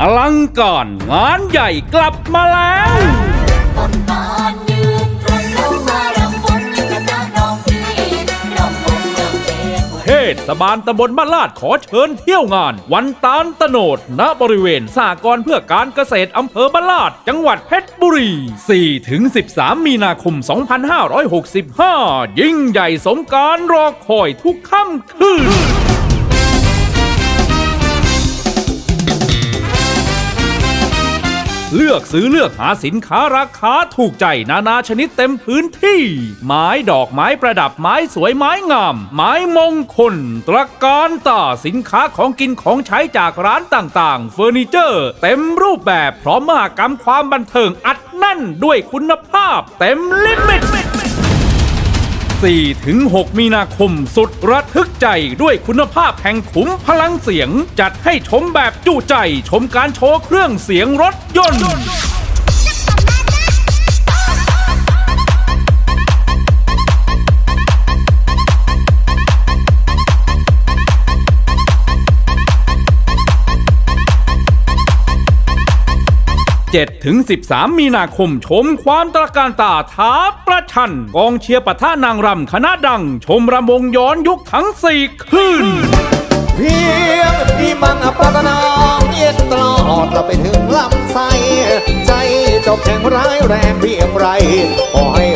อลังการงานใหญ่กลับมาแล้วต้นตานตรงเข้ามารำบนกันนะน้องพี่รำบนเมืองเพชรบุรีเทศบาลตำบลบ้านลาดขอเชิญเที่ยวงาน วันตาลตโนด ณ บริเวณสหกรเพื่อการเกษตรอำเภอบ้านลาด จังหวัดเพชรบุรี4ถึง13 มีนาคม 2565 ยิ่งใหญ่สมการรอคอยทุกค่ำคืน เลือกซื้อเลือกหาสินค้าราคาถูกใจนานาชนิดเต็มพื้นที่ ไม้ดอกไม้ประดับไม้สวยไม้งาม ไม้มงคล ตระการตาสินค้าของกินของใช้จากร้านต่างๆ เฟอร์นิเจอร์ เต็มรูปแบบพร้อมมหากรรมความบันเทิงอัดแน่นด้วยคุณภาพ เต็มลิมิต 4 ถึง 6 มีนาคมสุดระทึกใจด้วยคุณภาพแห่งขุมพลังเสียง จัดให้ชมแบบจุใจชมการโชว์เครื่องเสียงรถยนต์ 7ถึง13 มีนาคมชมความตระการตาท้าประชัน กองเชียร์ปะท่านางรำคณะดัง ชมระมงย้อนยุคทั้ง4คืนเพียงที่มังปรารถนาเย็นตลอดเราไปถึงลำไส้ใจจบแข่งร้ายแรงเพียงไรขอให้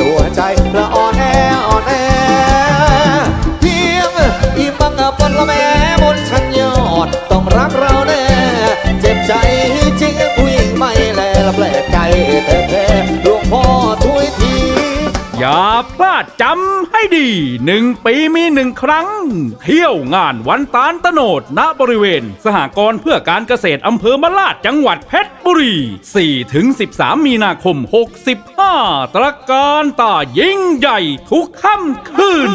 พลาดจำให้ดีหนึ่งปีมีหนึ่งครั้ง เที่ยวงานวันตาลตโนดณบริเวณ สหกรณ์เพื่อการเกษตรอำเภอมะลาดจังหวัดเพชรบุรี4ถึง13 มีนาคม 65 ตระการตายิ่งใหญ่ทุกค่ำคืน